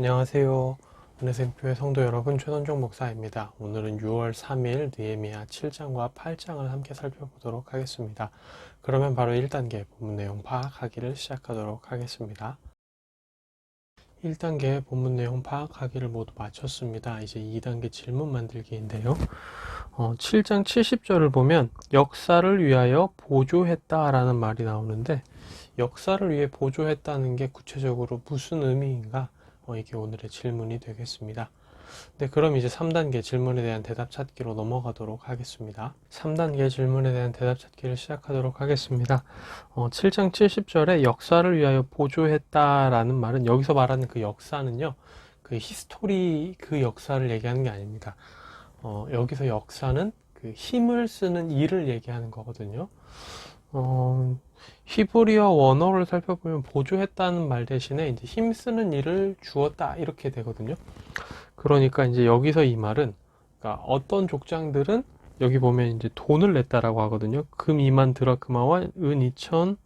안녕하세요. 은혜생교회 성도 여러분, 최선종 목사입니다. 오늘은 6월 3일 느헤미야 7장과 8장을 함께 살펴보도록 하겠습니다. 그러면 바로 1단계 본문 내용 파악하기를 시작하도록 하겠습니다. 1단계 본문 내용 파악하기를 모두 마쳤습니다. 이제 2단계 질문 만들기인데요. 어, 7장 70절을 보면 역사를 위하여 보조했다라는 말이 나오는데 역사를 위해 보조했다는 게 구체적으로 무슨 의미인가? 어, 이게 오늘의 질문이 되겠습니다. 네, 그럼 이제 3단계 질문에 대한 대답 찾기로 넘어가도록 하겠습니다. 3단계 질문에 대한 대답 찾기를 시작하도록 하겠습니다. 어, 7장 70절에 역사를 위하여 보조했다라는 말은 여기서 말하는 그 역사는요, 그 히스토리 그 역사를 얘기하는 게 아닙니다. 어, 여기서 역사는 그 힘을 쓰는 일을 얘기하는 거거든요. 어, 히브리어 원어를 살펴보면 보조했다는 말 대신에 이제 힘쓰는 일을 주었다 이렇게 되거든요. 그러니까 이제 여기서 이 말은 그러니까 어떤 족장들은 여기 보면 이제 돈을 냈다라고 하거든요. 금 2만 드라크마와 은 2천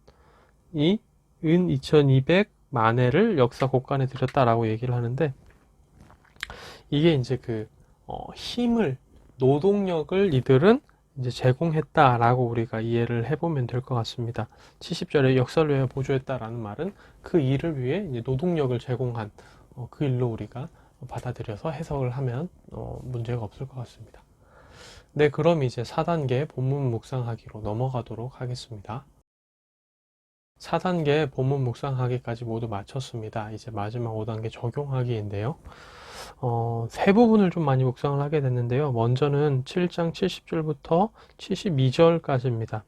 이, 은2,200 만회를 역사 곳간에 들였다라고 얘기를 하는데 이게 이제 그 어, 힘을 노동력을 이들은 이제 제공했다라고 우리가 이해를 해보면 될 것 같습니다. 70절에 역사를 위해 보조했다라는 말은 그 일을 위해 노동력을 제공한 어, 그 일로 우리가 받아들여서 해석을 하면 어, 문제가 없을 것 같습니다. 네, 그럼 이제 4단계 본문 묵상하기로 넘어가도록 하겠습니다. 4단계 본문 묵상하기까지 모두 마쳤습니다. 이제 마지막 5단계 적용하기인데요. 어, 세 부분을 좀 많이 묵상을 하게 됐는데요. 먼저는 7장 70절부터 72절까지입니다.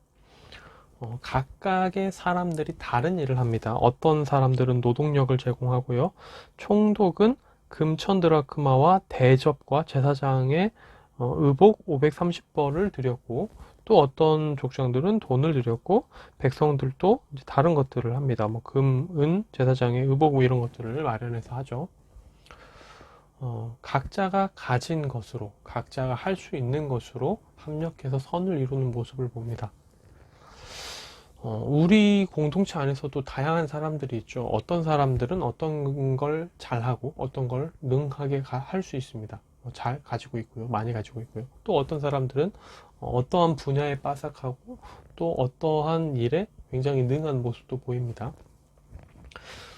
어, 각각의 사람들이 다른 일을 합니다. 어떤 사람들은 노동력을 제공하고요. 총독은 금천 드라크마와 대접과 제사장의 어, 의복 530벌을 드렸고 또 어떤 족장들은 돈을 드렸고 백성들도 이제 다른 것들을 합니다. 뭐 금, 은, 제사장의 의복 뭐 이런 것들을 마련해서 하죠. 어, 각자가 가진 것으로, 각자가 할 수 있는 것으로 합력해서 선을 이루는 모습을 봅니다. 어, 우리 공동체 안에서도 다양한 사람들이 있죠. 어떤 사람들은 어떤 걸 잘하고 어떤 걸 능하게 할 수 있습니다. 어, 잘 가지고 있고요. 많이 가지고 있고요. 또 어떤 사람들은 어, 어떠한 분야에 빠삭하고 또 어떠한 일에 굉장히 능한 모습도 보입니다.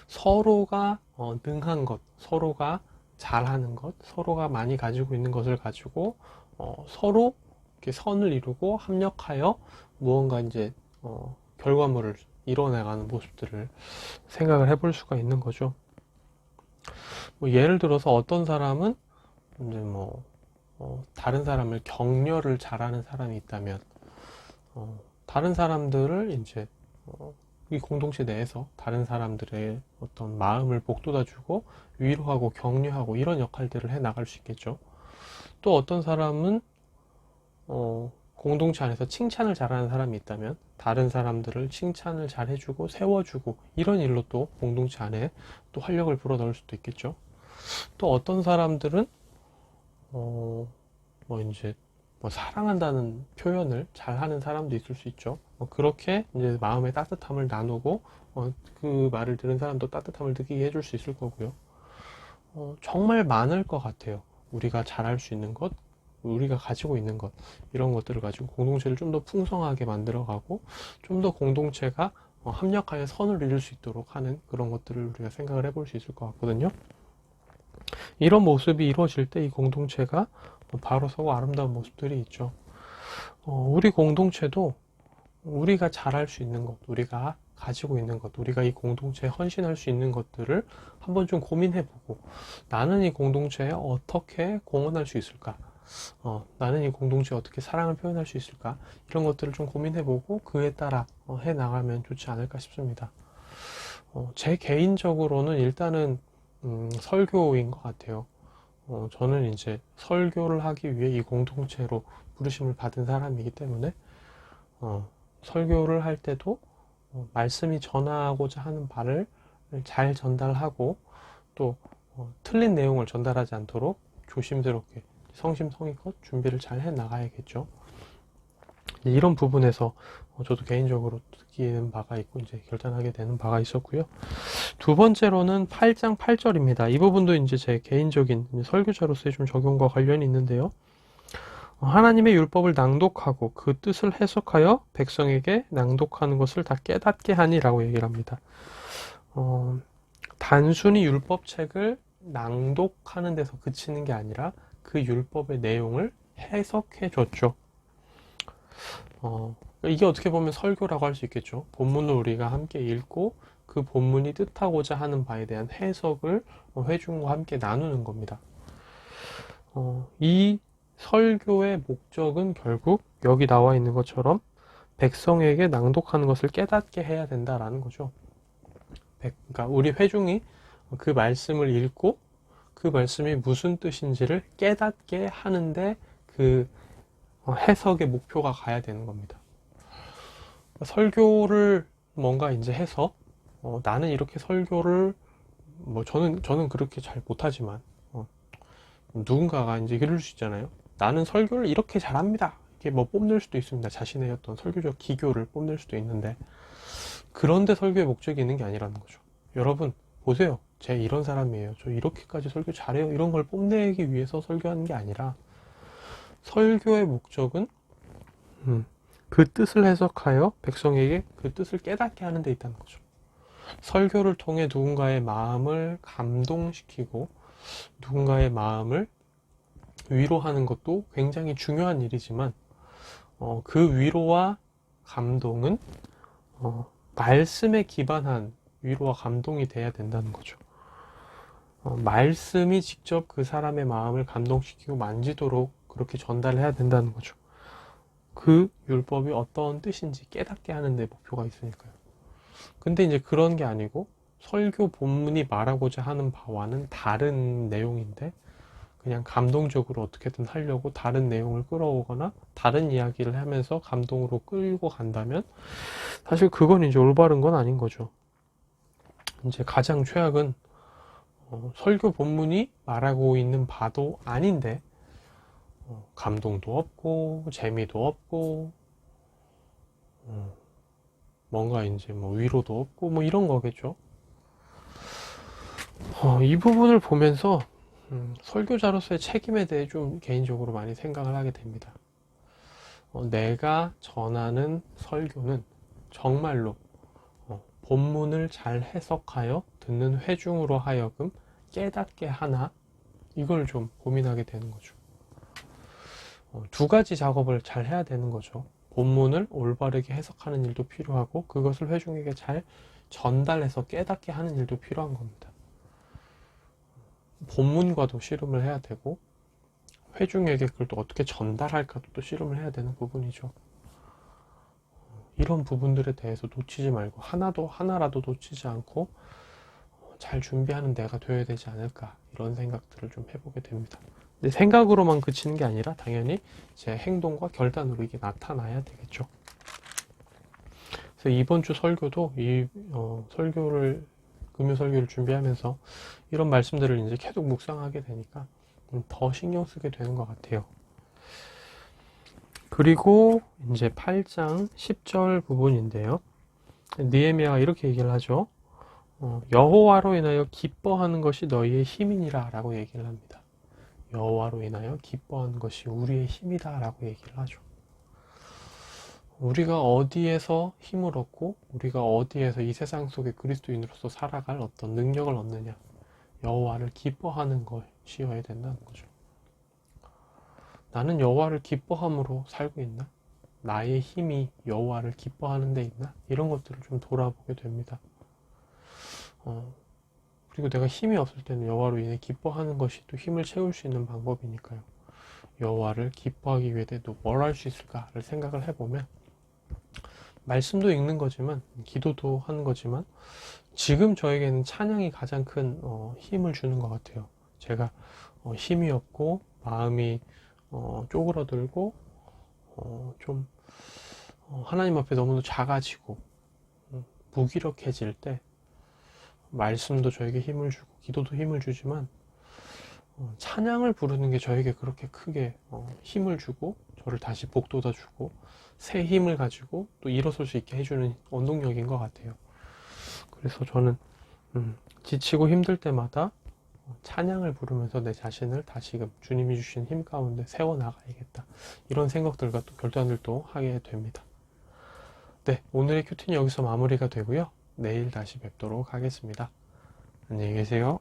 서로가 어, 능한 것, 서로가 잘하는 것, 서로가 많이 가지고 있는 것을 가지고 어, 서로 이렇게 선을 이루고 합력하여 무언가 이제 어, 결과물을 이뤄내가는 모습들을 생각을 해볼 수가 있는 거죠. 뭐 예를 들어서 어떤 사람은 이제 뭐 어, 다른 사람을 격려를 잘하는 사람이 있다면 어, 다른 사람들을 이제 어, 이 공동체 내에서 다른 사람들의 어떤 마음을 복돋아주고 위로하고 격려하고 이런 역할들을 해 나갈 수 있겠죠. 또 어떤 사람은 어, 공동체 안에서 칭찬을 잘하는 사람이 있다면 다른 사람들을 칭찬을 잘 해주고 세워주고 이런 일로 또 공동체 안에 또 활력을 불어넣을 수도 있겠죠. 또 어떤 사람들은 어, 뭐 이제 뭐 사랑한다는 표현을 잘 하는 사람도 있을 수 있죠. 뭐 그렇게 이제 마음의 따뜻함을 나누고 어, 그 말을 들은 사람도 따뜻함을 느끼게 해줄 수 있을 거고요. 어, 정말 많을 것 같아요. 우리가 잘할 수 있는 것, 우리가 가지고 있는 것 이런 것들을 가지고 공동체를 좀 더 풍성하게 만들어가고 좀 더 공동체가 어, 합력하여 선을 이룰 수 있도록 하는 그런 것들을 우리가 생각을 해볼 수 있을 것 같거든요. 이런 모습이 이루어질 때 이 공동체가 바로 서고 아름다운 모습들이 있죠. 어, 우리 공동체도 우리가 잘할 수 있는 것, 우리가 가지고 있는 것, 우리가 이 공동체에 헌신할 수 있는 것들을 한번 좀 고민해보고 나는 이 공동체에 어떻게 공헌할 수 있을까? 어, 나는 이 공동체에 어떻게 사랑을 표현할 수 있을까? 이런 것들을 좀 고민해보고 그에 따라 어, 해 나가면 좋지 않을까 싶습니다. 어, 제 개인적으로는 일단은 음, 설교인 것 같아요. 어, 저는 이제 설교를 하기 위해 이 공동체로 부르심을 받은 사람이기 때문에 어, 설교를 할 때도 어, 말씀이 전하고자 하는 바를 잘 전달하고 또 어, 틀린 내용을 전달하지 않도록 조심스럽게 성심성의껏 준비를 잘 해 나가야겠죠. 이런 부분에서 어, 저도 개인적으로 느끼는 바가 있고 이제 결단하게 되는 바가 있었고요. 두 번째로는 8장 8절입니다. 이 부분도 이제 제 개인적인 설교자로서의 좀 적용과 관련이 있는데요. 어, 하나님의 율법을 낭독하고 그 뜻을 해석하여 백성에게 낭독하는 것을 다 깨닫게 하니라고 얘기를 합니다. 어, 단순히 율법책을 낭독하는 데서 그치는 게 아니라 그 율법의 내용을 해석해 줬죠. 어, 이게 어떻게 보면 설교라고 할 수 있겠죠. 본문을 우리가 함께 읽고 그 본문이 뜻하고자 하는 바에 대한 해석을 회중과 함께 나누는 겁니다. 어, 이 설교의 목적은 결국 여기 나와 있는 것처럼 백성에게 낭독하는 것을 깨닫게 해야 된다라는 거죠. 그러니까 우리 회중이 그 말씀을 읽고 그 말씀이 무슨 뜻인지를 깨닫게 하는데 그 해석의 목표가 가야 되는 겁니다. 설교를 뭔가 이제 해서 어, 나는 이렇게 설교를 뭐 저는 저는 그렇게 잘 못하지만 어, 누군가가 이제 이럴 수 있잖아요. 나는 설교를 이렇게 잘합니다. 이게 뭐 뽐낼 수도 있습니다. 자신의 어떤 설교적 기교를 뽐낼 수도 있는데 그런데 설교의 목적이 있는 게 아니라는 거죠. 여러분 보세요. 제 이런 사람이에요. 저 이렇게까지 설교 잘해요. 이런 걸 뽐내기 위해서 설교하는 게 아니라 설교의 목적은 음, 그 뜻을 해석하여 백성에게 그 뜻을 깨닫게 하는 데 있다는 거죠. 설교를 통해 누군가의 마음을 감동시키고 누군가의 마음을 위로하는 것도 굉장히 중요한 일이지만 어, 그 위로와 감동은 어, 말씀에 기반한 위로와 감동이 돼야 된다는 거죠. 어, 말씀이 직접 그 사람의 마음을 감동시키고 만지도록 그렇게 전달해야 된다는 거죠. 그 율법이 어떤 뜻인지 깨닫게 하는 데 목표가 있으니까요. 근데 이제 그런 게 아니고 설교 본문이 말하고자 하는 바와는 다른 내용인데 그냥 감동적으로 어떻게든 하려고 다른 내용을 끌어오거나 다른 이야기를 하면서 감동으로 끌고 간다면 사실 그건 이제 올바른 건 아닌 거죠. 이제 가장 최악은 어, 설교 본문이 말하고 있는 바도 아닌데 어, 감동도 없고 재미도 없고 어, 뭔가 이제 뭐 위로도 없고 뭐 이런 거겠죠. 어, 이 부분을 보면서 음, 설교자로서의 책임에 대해 좀 개인적으로 많이 생각을 하게 됩니다. 어, 내가 전하는 설교는 정말로 어, 본문을 잘 해석하여 듣는 회중으로 하여금 깨닫게 하나 이걸 좀 고민하게 되는 거죠. 어, 두 가지 작업을 잘 해야 되는 거죠. 본문을 올바르게 해석하는 일도 필요하고 그것을 회중에게 잘 전달해서 깨닫게 하는 일도 필요한 겁니다. 본문과도 씨름을 해야 되고 회중에게 그걸 또 어떻게 전달할까도 또 씨름을 해야 되는 부분이죠. 이런 부분들에 대해서 놓치지 말고 하나도 하나라도 놓치지 않고 잘 준비하는 내가 되어야 되지 않을까 이런 생각들을 좀 해보게 됩니다. 근데 생각으로만 그치는 게 아니라 당연히 제 행동과 결단으로 이게 나타나야 되겠죠. 그래서 이번 주 설교도 이 어, 설교를 금요 설교를 준비하면서 이런 말씀들을 이제 계속 묵상하게 되니까 더 신경 쓰게 되는 것 같아요. 그리고 이제 8장 10절 부분인데요. 니에미아가 이렇게 얘기를 하죠. 어, 여호와로 인하여 기뻐하는 것이 너희의 힘이니라라고 얘기를 합니다. 여호와로 인하여 기뻐하는 것이 우리의 힘이다라고 얘기를 하죠. 우리가 어디에서 힘을 얻고 우리가 어디에서 이 세상 속에 그리스도인으로서 살아갈 어떤 능력을 얻느냐 여호와를 기뻐하는 것이 어야 된다는 거죠. 나는 여호와를 기뻐함으로 살고 있나? 나의 힘이 여호와를 기뻐하는 데 있나? 이런 것들을 좀 돌아보게 됩니다. 어, 그리고 내가 힘이 없을 때는 여호와로 인해 기뻐하는 것이 또 힘을 채울 수 있는 방법이니까요. 여호와를 기뻐하기 위해 또 뭘 할 수 있을까를 생각을 해보면 말씀도 읽는 거지만 기도도 하는 거지만 지금 저에게는 찬양이 가장 큰 어, 힘을 주는 것 같아요. 제가 어, 힘이 없고 마음이 어, 쪼그라들고 어, 좀 어, 하나님 앞에 너무도 작아지고 음, 무기력해질 때 말씀도 저에게 힘을 주고 기도도 힘을 주지만 어, 찬양을 부르는 게 저에게 그렇게 크게 어, 힘을 주고 저를 다시 복돋아 주고 새 힘을 가지고 또 일어설 수 있게 해주는 원동력인 것 같아요. 그래서 저는 음, 지치고 힘들 때마다 찬양을 부르면서 내 자신을 다시금 주님이 주신 힘 가운데 세워 나가야겠다. 이런 생각들과 또 결단들도 하게 됩니다. 네, 오늘의 큐티는 여기서 마무리가 되고요. 내일 다시 뵙도록 하겠습니다. 안녕히 계세요.